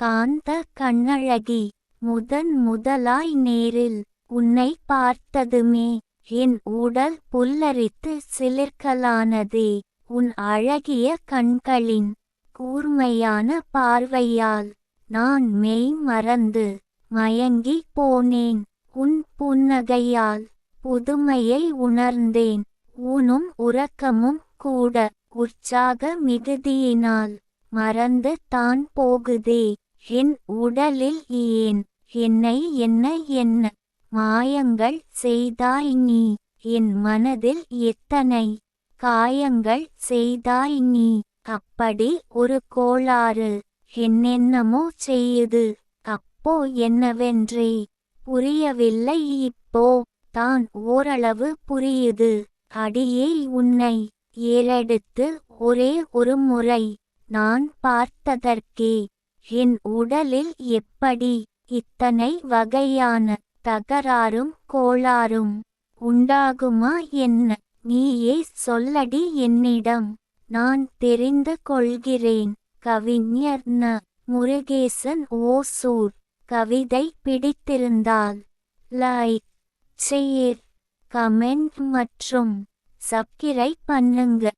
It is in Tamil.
காந்த கண்ணழகி முதன் முதலாய் நேரில் உன்னை பார்த்ததுமே என் உடல் புல்லரித்து சிலிர்க்கலானதே உன் அழகிய கண்களின் கூர்மையான பார்வையால் நான் மெய் மறந்து மயங்கி போனேன் உன் புன்னகையால் புதுமையை உணர்ந்தேன் ஊனும் உறக்கமும் கூட உற்சாக மிகுதியினால் மறந்து தான் போகுதே என் உடலில் ஏன் என்னை என்ன என்ன மாயங்கள் செய்தாய் நீ? என் மனதில் எத்தனை காயங்கள் செய்தாய் நீ? அப்படி ஒரு கோளாறு என்னென்னமோ செய்யுது. அப்போ என்னவென்றே புரியவில்லை. இப்போ தான் ஓரளவு புரியுது. அடியே உன்னை ஏறெடுத்து ஒரே ஒரு முறை நான் பார்த்ததற்கே என் உடலில் எப்படி இத்தனை வகையான தகராறும் கோளாறும் உண்டாகுமா என்ன? நீயே சொல்லடி என்னிடம். நான் தெரிந்து கொள்கிறேன். கவிஞர் ந. முருகேசன் ஓசூர். கவிதை பிடித்திருந்தால் லைக் ஷேர் கமெண்ட் மற்றும் சப்ஸ்கிரைப் பண்ணுங்க.